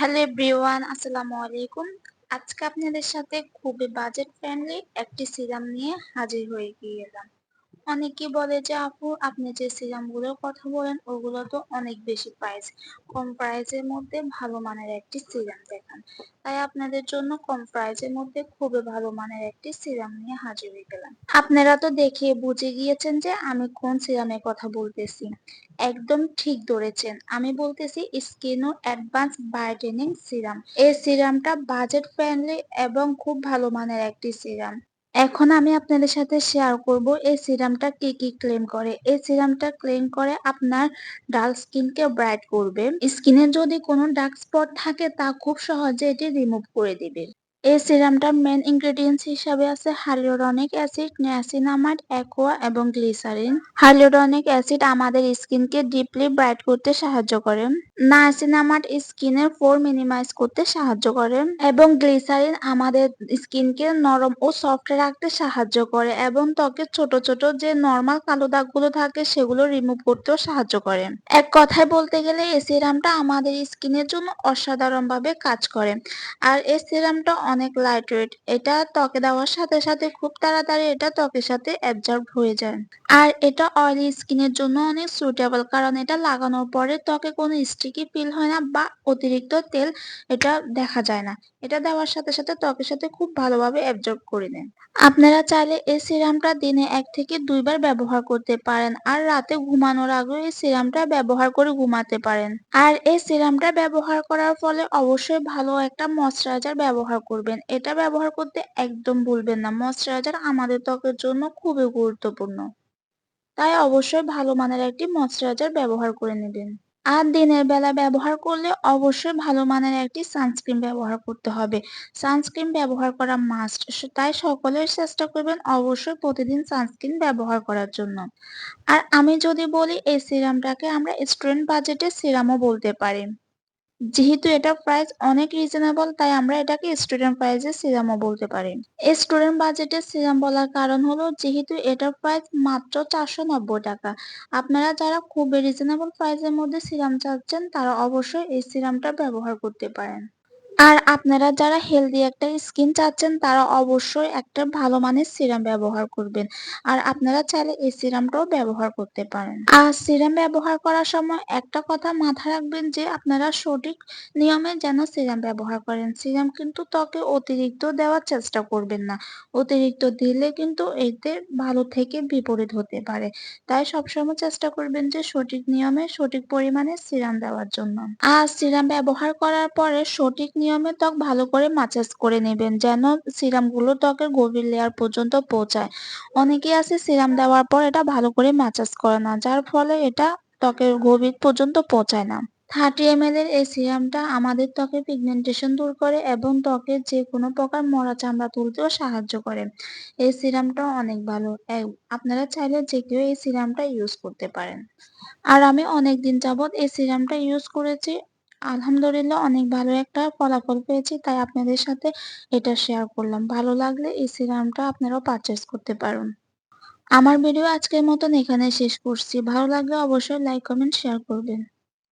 Hello everyone আসসালামু আলাইকুম। আজকে আপনাদের সাথে খুবই বাজেট ফ্রেন্ডলি একটি সিরাম নিয়ে হাজির হয়ে গেলাম অনেকে বলে যে, আপু, আপনি যে সিরামগুলোর কথা বলেন, ওগুলো তো অনেক বেশি প্রাইস কম প্রাইসের মধ্যে ভালো মানের একটি সিরাম দেখান। তাই আপনাদের জন্য কম প্রাইসের মধ্যে খুবই ভালো মানের একটি সিরাম নিয়ে হাজির হয়ে গেলাম। আপনারা তো দেখে বুঝে গিয়েছেন যে, আমি কোন সিরামের কথা বলতেছি। একদম ঠিক ধরেছেন। আমি বলতেছি স্কিনো অ্যাডভান্স ব্রাইটেনিং সিরাম এই সিরামটা বাজেট ফ্রেন্ডলি এবং খুব ভালো মানের একটি সিরাম। এখন আমি আপনাদের সাথে শেয়ার করব এই সিরামটা কি কি ক্লেম করে। এই সিরামটা ক্লেম করে আপনার ডার্ক স্কিনকে ব্রাইট করবে। স্কিনে যদি কোনো ডার্ক স্পট থাকে তা খুব সহজে এটি রিমুভ করে দিবে। এই সিরামটার মেন ইনগ্রেডিয়েন্টস হিসাবে আছে হাইলোরনিক অ্যাসিড নিয়াসিনামাইড অ্যাকোয়া এবং গ্লিসারিন হাইলোরনিক অ্যাসিড আমাদের স্কিনকে ডিপলি ব্রাইট করতে সাহায্য করে। নায়াসিনামাইড স্কিনের ফোর মিনিমাইজ করতে সাহায্য করে এবং গ্লিসারিন আমাদের স্কিনকে নরম ও সফট রাখতে সাহায্য করে এবং ত্বকের ছোট ছোট যে নর্মাল কালো দাগগুলো থাকে সেগুলো রিমুভ করতেও সাহায্য করে। এক কথায় বলতে গেলে এই সিরামটা আমাদের স্কিনের জন্য অসাধারণভাবে কাজ করে। আর এই সিরামটা অনেক লাইট ওয়েট এটা ত্বকে দেওয়ার সাথে সাথে খুব তাড়াতাড়ি এটা ত্বকের সাথে অ্যাবজর্ব হয়ে যায়। আর এটা অয়েলি স্কিনের জন্য অনেক সুইটেবল কারণ এটা লাগানোর পরে ত্বকে কোনো স্টিকি ফিল হয় না বা অতিরিক্ত তেল এটা দেখা যায় না। এটা দেওয়ার সাথে সাথে ত্বকের সাথে খুব ভালোভাবে অ্যাবজর্ব করে নেয়। আপনারা চাইলে এই সিরামটা দিনে এক থেকে দুইবার ব্যবহার করতে পারেন আর রাতে ঘুমানোর আগে এই সিরামটা ব্যবহার করে ঘুমাতে পারেন। আর এই সিরামটা ব্যবহার করার ফলে অবশ্যই ভালো একটা ময়শ্চারাইজার ব্যবহার করবেন। এটা ব্যবহার করতে একদম ভুলবেন না। ময়শ্চারাইজার আমাদের ত্বকের জন্য খুবই গুরুত্বপূর্ণ। তাই অবশ্যই ভালো মানের একটি ময়শ্চারাইজার ব্যবহার করে নেবেন। আর দিনের বেলা ব্যবহার করলে অবশ্যই ভালো মানের একটি সানস্ক্রিন ব্যবহার করতে হবে। সানস্ক্রিন ব্যবহার করা মাস্ট তাই সকলের চেষ্টা করবেন অবশ্যই প্রতিদিন সানস্ক্রিন ব্যবহার করার জন্য। আর আমি যদি বলি এই সিরামটাকে আমরা স্টুডেন্ট বাজেটের সিরামও বলতে পারি। যেহেতু এটা প্রাইস অনেক রিজনেবল তাই আমরা এটাকে স্টুডেন্ট প্রাইজের সিরামও বলতে পারি। স্টুডেন্ট বাজেটের সিরাম বলার কারণ হলো, যেহেতু এটার প্রাইস মাত্র চারশো নব্বই টাকা, আপনারা যারা খুবই রিজনেবল প্রাইসের মধ্যে সিরাম চাচ্ছেন, তারা অবশ্যই এই সিরামটা ব্যবহার করতে পারেন। আর আপনারা যারা হেলদি একটা স্কিন চাচ্ছেন, তারা অবশ্যই একটা ভালো মানের সিরাম ব্যবহার করবেন। আর আপনারা চাইলে এই সিরামটাও ব্যবহার করতে পারেন। আর সিরাম ব্যবহার করার সময় একটা কথা মাথায় রাখবেন যে, আপনারা সঠিক নিয়মে যেন সিরাম ব্যবহার করেন। সিরাম কিন্তু ত্বকে অতিরিক্ত দেওয়ার চেষ্টা করবেন না। অতিরিক্ত দিলে কিন্তু এতে ভালো থেকে বিপরীত হতে পারে। তাই সবসময় চেষ্টা করবেন যে, সঠিক নিয়মে সঠিক পরিমাণে সিরাম দেওয়ার জন্য। আর সিরাম ব্যবহার করার পরে সঠিক নিয়মে ত্বক ভালো করে মাসাজ করে নেবেন যেন সিরামগুলো ত্বকের গভীর লেয়ার পর্যন্ত পৌঁছায়। অনেকেই আছে সিরাম দেওয়ার পর এটা ভালো করে মাসাজ করে না, যার ফলে এটা ত্বকের গভীর পর্যন্ত পৌঁছায় না। থার্টি এম এর এই সিরামটা আমাদের ত্বকের পিগমেন্টেশন দূর করে এবং ত্বকের যে কোনো প্রকার মরা চামড়া তুলতেও সাহায্য করে। এই সিরামটা অনেক ভালো। আপনারা চাইলে যে কেউ এই সিরামটা ইউজ করতে পারেন। আর আমি অনেক দিন যাবৎ এই সিরামটা ইউজ করেছি। আলহামদুলিল্লাহ, অনেক ভালো একটা ফলাফল পেয়েছি। তাই আপনাদের সাথে এটা শেয়ার করলাম। ভালো লাগলে এই সিরামটা আপনারাও পারচেস করতে পারেন। আমার ভিডিও আজকের মতন এখানে শেষ করছি। ভালো লাগলে অবশ্যই লাইক কমেন্ট শেয়ার করবেন।